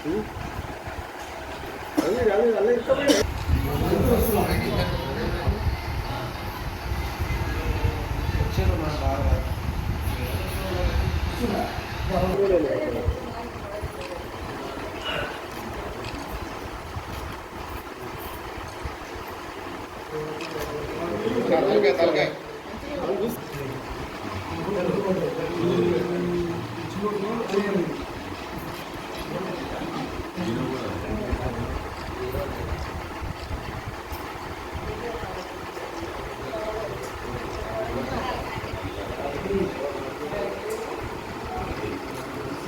తలకాయ తలకాయ తలకాయ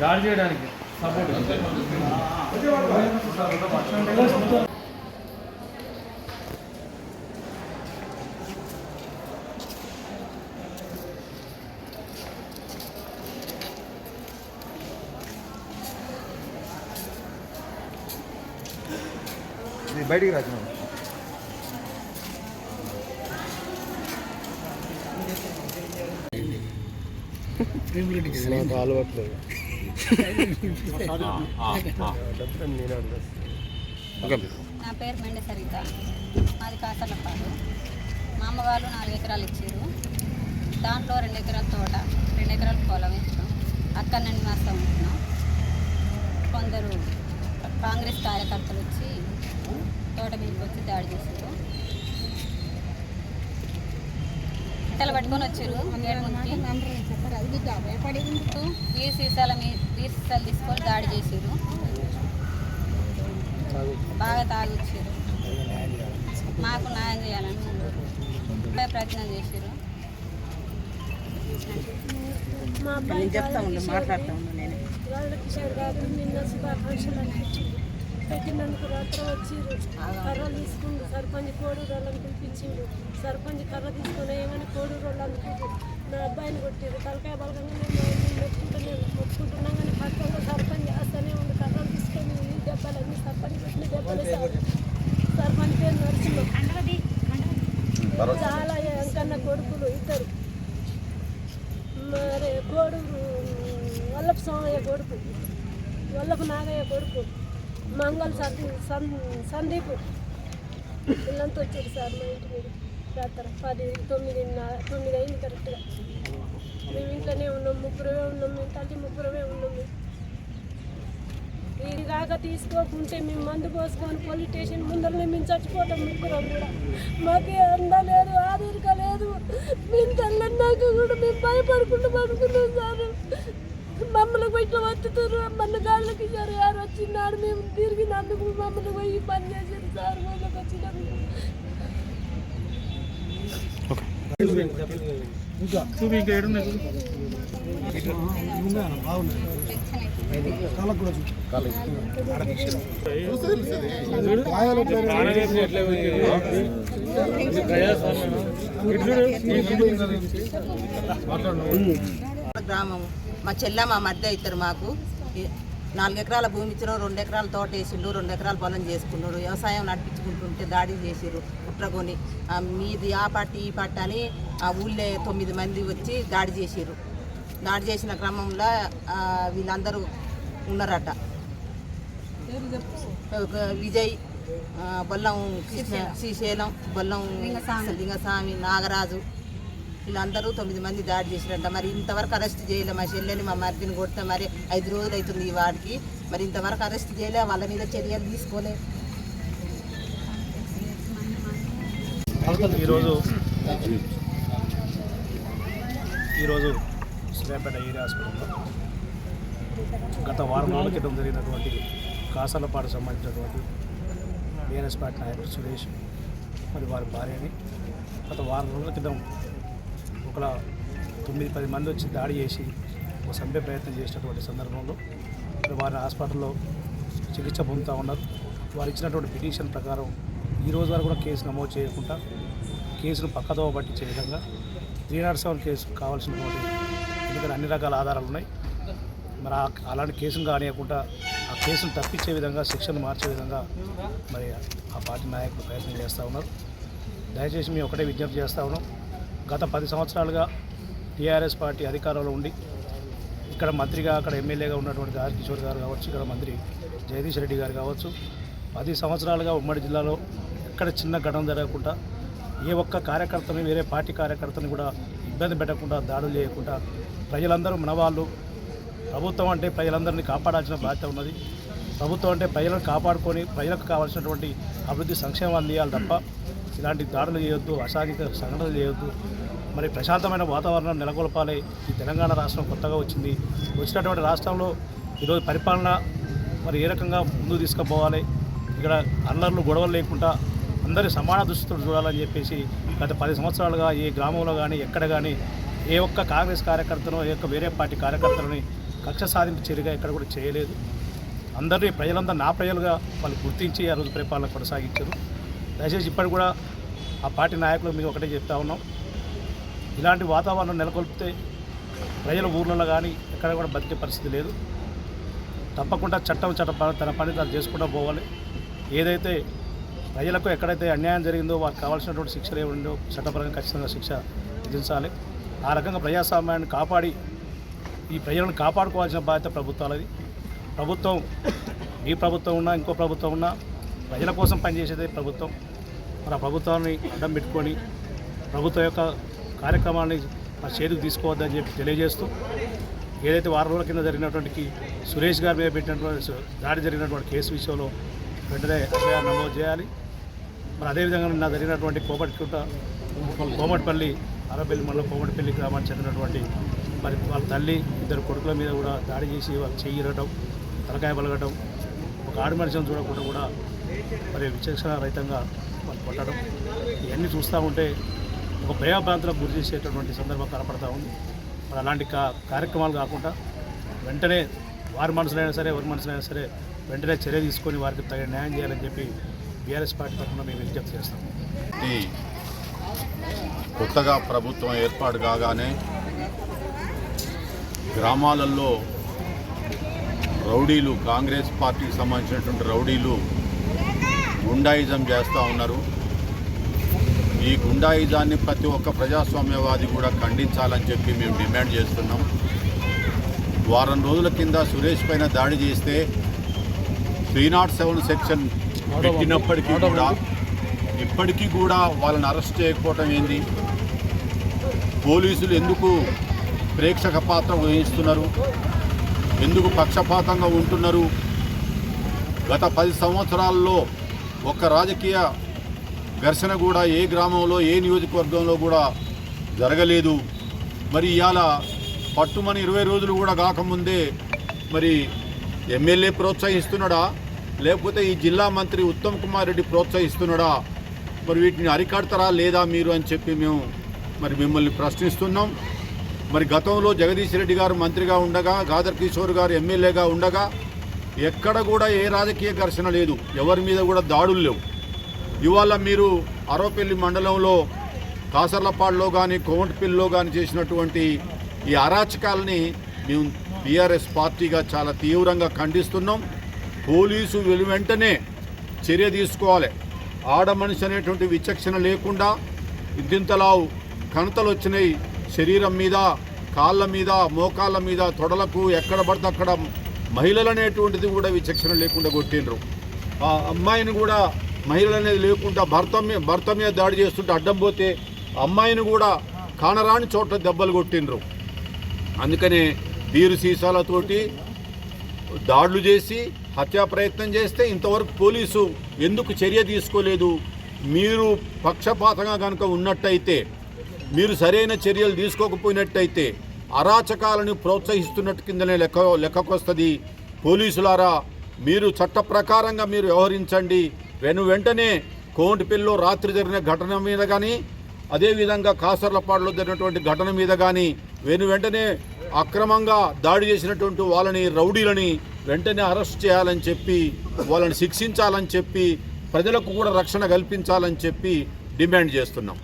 దాడి చేయడానికి సపోర్ట్ బయటికి రాజు నాకు అలవట్లేదు. నా పేరు మెండే సరిత. మాది కాసర్లపాడు మా అమ్మ వాళ్ళు నాలుగు ఎకరాలు ఇచ్చారు. దాంట్లో రెండు ఎకరాల తోట రెండు ఎకరాల పొలం ఇచ్చినాం అక్కడ నుండి మాసం ఉంటున్నాం కొందరు కాంగ్రెస్ కార్యకర్తలు వచ్చి తోట మీదకి వచ్చి దాడి చేశారు. పిట్టలు పట్టుకొని వచ్చారు. వీరి సీసాల మీద వీరి సీసాలు తీసుకొని దాడి చేసారు బాగా తాగొచ్చారు. మాకు న్యాయం చేయాలని ప్రయత్నం చేశారు. మా అబ్బాయి చెప్తా ఉండు మాట్లాడుతూ ఉండు నేను. పెట్టినందుకు రాత్రి వచ్చిర్రు కర్ర తీసుకుండు సర్పంచ్ కోడు రోళ్ళని పిలిపించిండు. సర్పంచ్ కర్ర తీసుకుని ఏమని కోడు రోళ్ళు అనుకుంటు నా అబ్బాయిని కొట్టిరు తలకాయ బలకంగా నేను మొత్తుకుంటూనే కానీ పక్కన సర్పంచ్ చేస్తూనే ఉంది కర్రలు తీసుకొని ఈ దెబ్బలన్నీ సర్పంచ్ పెట్టిన దెబ్బలు సర్పంచ్ పేరు నరసింహ. చాలా ఎంకన్న కొడుకులు ఇద్దరు. మరి కోడుకు వల్లపు సోమయ్య కొడుకు. వల్లపు నాగయ్య కొడుకు. మంగళ సందీ సందీప్. పిల్లలతో వచ్చారు సార్ మా ఇంటి మీద. రాత్ర పది తొమ్మిది తొమ్మిది అయింది కరెక్ట్గా మేము ఇంట్లోనే ఉన్నాం ముగ్గురమే ఉన్నాం మేము తల్లి ముగ్గురమే ఉన్నాం. మేము ఇది కాక తీసుకోకుంటే మేము మందు పోసుకొని పోలీస్ స్టేషన్ ముందరనే మేము చచ్చిపోతాం ముగ్గురం కూడా. మాకే అందలేదు ఆదిరిక లేదు. మేము తెల్లన్నాక కూడా మేము భయపడుకుంటూ పడుకున్నాం సార్. మమ్మల్ని పోయి వత్తుతారు మన గాళ్ళకి ఇచ్చారు. యారు వచ్చినాడు మేము తిరిగినందుకు మమ్మల్ని పోయి పని చేసారు సార్ వాళ్ళకి వచ్చినందుకు. చూపి ఇంకా ఏడున్నది గ్రామం. మా చెల్ల మా మధ్య అవుతారు మాకు. నాలుగు ఎకరాల భూమి ఇచ్చిన రెండు ఎకరాల తోట వేసిండు రెండు ఎకరాల పొలం చేసుకున్నాడు. వ్యవసాయం నడిపించుకుంటుంటే దాడి చేసిర్రు కుట్రకొని ఆ, మీది ఆ పార్టీ ఈ పార్టీ అని ఆ ఊళ్ళో తొమ్మిది మంది వచ్చి దాడి చేసిర్రు. దాడి చేసిన క్రమంలో వీళ్ళందరూ ఉన్నారట. విజయ్ బొల్లం శ్రీశైలం బొల్లం లింగస్వామి నాగరాజు. వీళ్ళందరూ తొమ్మిది మంది దాడి చేసిరంట మరి ఇంతవరకు అరెస్ట్ చేయలే. మా చెల్లెని మా మరిదిని కొడితే మరి ఐదు రోజులు అవుతుంది ఈ వాడికి మరి ఇంతవరకు అరెస్ట్ చేయలే. వాళ్ళ మీద చర్యలు తీసుకోలే. ఈరోజు ఈరోజు శ్రీపేట ఏరియా హాస్పిటల్లో గత వారం రోజుల క్రితం జరిగినటువంటి కాసలపాటు సంబంధించినటువంటి బిఎన్ఎస్ పార్టీ నాయకుడు సురేష్ మరి వారి భార్యని గత వారం రోజుల క్రితం ఒక తొమ్మిది పది మంది వచ్చి దాడి చేసి ఒక చంపే ప్రయత్నం చేసినటువంటి సందర్భంలో వారిని వారి హాస్పిటల్లో చికిత్స పొందుతూ ఉన్నారు. వారు ఇచ్చినటువంటి పిటిషన్ ప్రకారం ఈ రోజు వరకు కూడా కేసు నమోదు చేయకుండా కేసును పక్కదోవ పట్టించే విధంగా త్రీ నాట్ సెవెన్ కేసు కావాల్సినటువంటి ఎందుకంటే అన్ని రకాల ఆధారాలు ఉన్నాయి. మరి ఆ- అలాంటి కేసును కానియకుండా ఆ కేసును తప్పించే విధంగా శిక్షను మార్చే విధంగా మరి ఆ పార్టీ నాయకులు ప్రయత్నం చేస్తూ ఉన్నారు. దయచేసి మేము ఒకటే విజ్ఞప్తి చేస్తూ ఉన్నాం. గత పది సంవత్సరాలుగా టీఆర్ఎస్ పార్టీ అధికారంలో ఉండి ఇక్కడ మంత్రిగా అక్కడ ఎమ్మెల్యేగా ఉన్నటువంటి ఆర్ కిషోర్ గారు కావచ్చు ఇక్కడ మంత్రి జగదీష్ రెడ్డి గారు కావచ్చు పది సంవత్సరాలుగా ఉమ్మడి జిల్లాలో ఎక్కడ చిన్న ఘటన జరగకుండా ఏ ఒక్క కార్యకర్తని వేరే పార్టీ కార్యకర్తని కూడా ఇబ్బంది పెట్టకుండా దాడులు చేయకుండా ప్రజలందరూ మన వాళ్ళు. ప్రభుత్వం అంటే ప్రజలందరినీ కాపాడాల్సిన బాధ్యత ఉన్నది. ప్రభుత్వం అంటే ప్రజలను కాపాడుకొని ప్రజలకు కావాల్సినటువంటి అభివృద్ధి సంక్షేమాలు అందియాలి తప్ప ఇలాంటి దాడులు చేయొద్దు అసాధిక సంఘటనలు చేయొద్దు. మరి ప్రశాంతమైన వాతావరణం నెలకొల్పాలి. ఈ తెలంగాణ రాష్ట్రం కొత్తగా వచ్చింది. వచ్చినటువంటి రాష్ట్రంలో ఈరోజు పరిపాలన మరి ఏ రకంగా ముందుకు తీసుకుపోవాలి? ఇక్కడ అల్లర్లు గొడవలు లేకుండా అందరి సమాన దృష్టితో చూడాలని చెప్పేసి గత పది సంవత్సరాలుగా ఏ గ్రామంలో కానీ ఎక్కడ కానీ ఏ ఒక్క కాంగ్రెస్ కార్యకర్తను ఏ ఒక్క వేరే పార్టీ కార్యకర్తలని కక్ష సాధింపు చర్యగా ఎక్కడ కూడా చేయలేదు. అందరినీ ప్రజలంతా నా ప్రజలుగా వాళ్ళు గుర్తించి ఆ రోజు పరిపాలన కొనసాగించారు. దయచేసి ఇప్పటికి కూడా ఆ పార్టీ నాయకులు మీకు ఒకటే చెప్తా ఉన్నాం. ఇలాంటి వాతావరణం నెలకొల్పితే ప్రజల ఊర్లలో కానీ ఎక్కడ కూడా బతికే పరిస్థితి లేదు. తప్పకుండా చట్టం చట్ట తన పని తను చేసుకుంటూ పోవాలి. ఏదైతే ప్రజలకు ఎక్కడైతే అన్యాయం జరిగిందో వారికి కావాల్సినటువంటి శిక్షలు ఏముందో చట్టపరంగా ఖచ్చితంగా శిక్ష విధించాలి. ఆ రకంగా ప్రజాస్వామ్యాన్ని కాపాడి ఈ ప్రజలను కాపాడుకోవాల్సిన బాధ్యత ప్రభుత్వాలది. ప్రభుత్వం ఈ ప్రభుత్వం ఉన్నా ఇంకో ప్రభుత్వం ఉన్నా ప్రజల కోసం పనిచేసేదే ప్రభుత్వం. మరి ఆ ప్రభుత్వాన్ని అడ్డం పెట్టుకొని ప్రభుత్వం యొక్క కార్యక్రమాన్ని మరి చేతికి తీసుకోవద్దని చెప్పి తెలియజేస్తూ ఏదైతే వారం రోజుల కింద జరిగినటువంటి సురేష్ గారి మీద పెట్టినటువంటి దాడి జరిగినటువంటి కేసు విషయంలో వెంటనే ఎఫ్ఐఆర్ నమోదు చేయాలి. మరి అదేవిధంగా నిన్న జరిగినటువంటి కోమటికుంట కోమటిపల్లి అరపల్లి మండలం కోమటిపల్లి గ్రామానికి చెందినటువంటి మరి వాళ్ళ తల్లి ఇద్దరు కొడుకుల మీద కూడా దాడి చేసి వాళ్ళు చెయ్యిరటం తలకాయ పలగటం ఒక ఆడి మనిషిని చూడకుండా కూడా మరి విచక్షణ రహితంగా వాళ్ళు కొట్టడం ఇవన్నీ చూస్తూ ఉంటే ఒక భయభ్రాంతులకు గురి చేసేటటువంటి సందర్భం కనపడతా ఉంది. మరి అలాంటి కార్యక్రమాలు కాకుండా వెంటనే వారి మనసులైనా సరే ఎవరి మనసులైనా సరే వెంటనే చర్య తీసుకొని వారికి తగిన న్యాయం చేయాలని చెప్పి బీఆర్ఎస్ పార్టీ తరఫున మేము విజ్ఞప్తి చేస్తాం. ఈ కొత్తగా ప్రభుత్వం ఏర్పాటు కాగానే గ్రామాలలో రౌడీలు కాంగ్రెస్ పార్టీకి సంబంధించినటువంటి రౌడీలు గుండాయిజం చేస్తూ ఉన్నారు. ఈ గుండాయిజాన్ని ప్రతి ఒక్క ప్రజాస్వామ్యవాది కూడా ఖండించాలని చెప్పి మేము డిమాండ్ చేస్తున్నాం. వారం రోజుల కింద సురేష్ పైన దాడి చేస్తే త్రీ నాట్ సెవెన్ సెక్షన్ పెట్టినప్పటికీ కూడా ఇప్పటికీ కూడా వాళ్ళని అరెస్ట్ చేయకపోవటం ఏంది? పోలీసులు ఎందుకు ప్రేక్షక పాత్ర వహిస్తున్నారు? ఎందుకు పక్షపాతంగా ఉంటున్నారు? గత పది సంవత్సరాల్లో ఒక్క రాజకీయ ఘర్షణ కూడా ఏ గ్రామంలో ఏ నియోజకవర్గంలో కూడా జరగలేదు. మరి ఇవాళ పట్టుమని ఇరవై రోజులు కూడా కాకముందే మరి ఎమ్మెల్యే ప్రోత్సహిస్తున్నాడా? లేకపోతే ఈ జిల్లా మంత్రి ఉత్తమ్ కుమార్ రెడ్డి ప్రోత్సహిస్తున్నాడా? మరి వీటిని అరికడతారా లేదా మీరు అని చెప్పి మేము మరి మిమ్మల్ని ప్రశ్నిస్తున్నాం. మరి గతంలో జగదీష్ రెడ్డి గారు మంత్రిగా ఉండగా గాదర్ కిషోర్ గారు ఎమ్మెల్యేగా ఉండగా ఎక్కడ కూడా ఏ రాజకీయ ఘర్షణ లేదు. ఎవరి మీద కూడా దాడులు లేవు. ఇవాళ మీరు అరోపెల్లి మండలంలో కాసర్లపాడులో కానీ కోమటిపల్లిలో కానీ చేసినటువంటి ఈ అరాచకాలని మేము టీఆర్ఎస్ పార్టీగా చాలా తీవ్రంగా ఖండిస్తున్నాం. పోలీసు వెలు వెంటనే చర్య తీసుకోవాలి. ఆడ మనిషి అనేటువంటి విచక్షణ లేకుండా ఇద్దింతలావు కణతలు వచ్చినాయి. శరీరం మీద కాళ్ళ మీద మోకాళ్ళ మీద తొడలకు ఎక్కడ పడితే అక్కడ మహిళలు అనేటువంటిది కూడా విచక్షణ లేకుండా కొట్టిండ్రు. ఆ అమ్మాయిని కూడా మహిళలు అనేది లేకుండా భర్త భర్త మీద దాడి చేస్తుంటే అడ్డం పోతే అమ్మాయిని కూడా కానరాని చోట్ల దెబ్బలు కొట్టిండ్రు. అందుకనే బీరు సీసాలతోటి దాడులు చేసి హత్యా ప్రయత్నం చేస్తే ఇంతవరకు పోలీసు ఎందుకు చర్య తీసుకోలేదు? మీరు పక్షపాతంగా కనుక ఉన్నట్టయితే మీరు సరైన చర్యలు తీసుకోకపోయినట్టయితే అరాచకాలను ప్రోత్సహిస్తున్నట్టు కిందనే లెక్క లెక్కకొస్తుంది. పోలీసులారా మీరు చట్ట ప్రకారంగా మీరు వ్యవహరించండి. వెను వెంటనే కోంటిపిల్లో రాత్రి జరిగిన ఘటన మీద కానీ అదేవిధంగా కాసర్లపాడులో జరిగినటువంటి ఘటన మీద కానీ వెను వెంటనే అక్రమంగా దాడి చేసినటువంటి వాళ్ళని రౌడీలని వెంటనే అరెస్ట్ చేయాలని చెప్పి వాళ్ళని శిక్షించాలని చెప్పి ప్రజలకు కూడా రక్షణ కల్పించాలని చెప్పి డిమాండ్ చేస్తున్నాం.